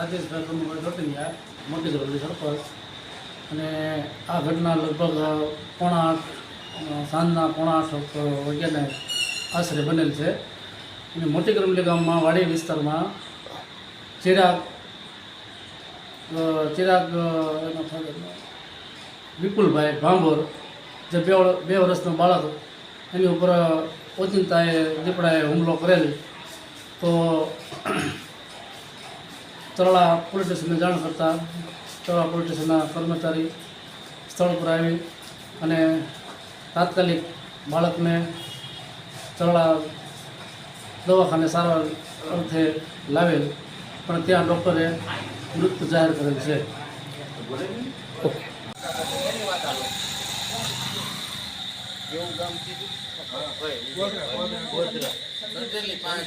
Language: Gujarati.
રાજેશભાઈ કનુભાઈ મોટી ગરોલી સરપંચ. અને આ ઘટના લગભગ પોણા આઠ સાંજના પોણા આઠ વાગ્યાને આશરે બનેલ છે. અને મોટી ગરમલી ગામમાં વાડી વિસ્તારમાં ચિરાગ ચિરાગ વિપુલભાઈ ભાંભોર, જે બે બે વર્ષનો બાળક એની ઉપર ઓચિંતાએ દીપડાએ હુમલો કરેલ. તો તરળા પોલીસ સ્ટેશનને જાણ કરતાં તળાળા પોલીસ સ્ટેશનના કર્મચારી સ્થળ પર આવી અને તાત્કાલિક બાળકને તળાળા દવાખાને સારવાર અર્થે લાવેલ. પણ ત્યાં ડૉક્ટરે મૃત જાહેર કરેલ છે. પાંચ